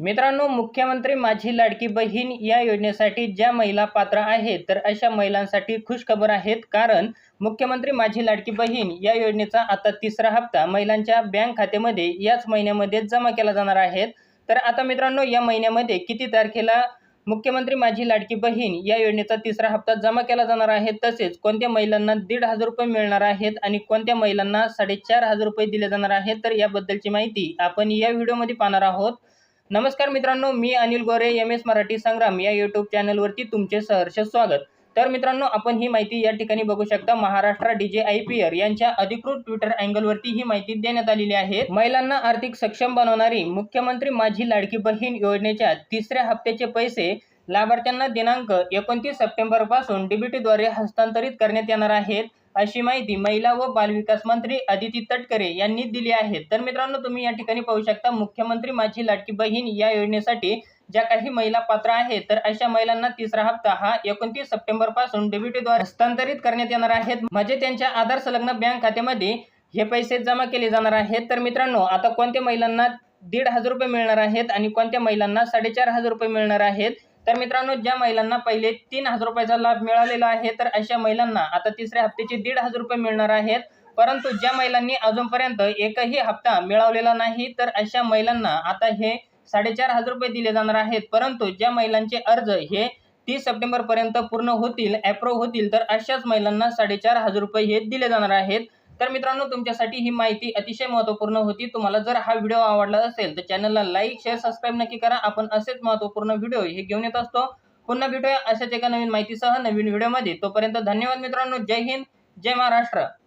मित्रांनो मुख्यमंत्री माझी लाडकी बहीण या योजनेसाठी ज्या महिला पात्र आहेत तर अशा महिलांसाठी खुशखबर आहेत. कारण मुख्यमंत्री माझी लाडकी बहीण या योजनेचा आता तिसरा हप्ता महिलांच्या बँक खात्यामध्ये याच महिन्यामध्ये जमा केला जाणार आहे. तर आता मित्रांनो या महिन्यामध्ये किती तारखेला मुख्यमंत्री माझी लाडकी बहीण या योजनेचा तिसरा हप्ता जमा केला जाणार आहे? तसेच कोणत्या महिलांना दीड हजार रुपये मिळणार आहेत आणि कोणत्या महिलांना साडेचार हजार रुपये दिले जाणार आहेत? तर याबद्दलची माहिती आपण या व्हिडिओमध्ये पाहणार आहोत. नमस्कार मित्रांनो मी अनिल गोरे एम एस मराठी संग्राम या यूट्यूब चॅनलवरती तुमचे सहर्ष स्वागत. तर मित्रांनो आपण ही माहिती या ठिकाणी बघू शकता. Maharashtra DG I P R यांच्या अधिकृत ट्विटर अँगलवरती ही माहिती देण्यात आलेली आहे. महिलांना आर्थिक सक्षम बनवणारी मुख्यमंत्री माझी लाडकी बहीण योजनेच्या तिसऱ्या हप्त्याचे पैसे लाभार्थ्यांना दिनांक एकोणतीस सप्टेंबरपासून डीबीटीद्वारे हस्तांतरित करण्यात येणार आहेत अशी माहिती महिला व बालविकास मंत्री अदिती तटकरे यांनी दिली आहे. तर मित्रांनो तुम्ही या ठिकाणी पाहू शकता मुख्यमंत्री माझी लाडकी बहीण या योजनेसाठी ज्या काही महिला पात्र आहेत तर अशा महिलांना तिसरा हप्ता हा एकोणतीस सप्टेंबरपासून डीबीटीद्वारे हस्तांतरित करण्यात येणार आहेत. म्हणजे त्यांच्या आधार संलग्न बँक खात्यामध्ये हे पैसे जमा केले जाणार आहेत. तर मित्रांनो आता कोणत्या महिलांना दीड हजार रुपये मिळणार आहेत आणि कोणत्या महिलांना साडेचार हजार रुपये मिळणार आहेत? तर मित्रांनो ज्या महिलांना पहिले तीन हजार रुपयाचा लाभ मिळालेला आहे तर अशा महिलांना आता तिसऱ्या हप्त्याचे दीड हजार रुपये मिळणार आहेत. परंतु ज्या महिलांनी अजूनपर्यंत एकही हप्ता मिळवलेला नाही तर अशा महिलांना आता हे साडेचार हजार रुपये दिले जाणार आहेत. परंतु ज्या महिलांचे अर्ज हे तीस सप्टेंबर पर्यंत पूर्ण होतील अप्रूव्ह होतील तर अशाच महिलांना साडेचार हजार रुपये हे दिले जाणार आहेत. तर मित्रांनो तुमच्यासाठी ही माहिती अतिशय महत्त्वपूर्ण होती. तुम्हाला जर हा व्हिडिओ आवडला असेल तर चॅनलला लाईक शेअर सबस्क्राईब नक्की करा. आपण असेच महत्त्वपूर्ण व्हिडिओ हे घेऊन येत असतो. पुन्हा भेटूया अशाच एका नवीन माहितीसह नवीन व्हिडिओमध्ये. तोपर्यंत धन्यवाद मित्रांनो. जय हिंद जय महाराष्ट्र.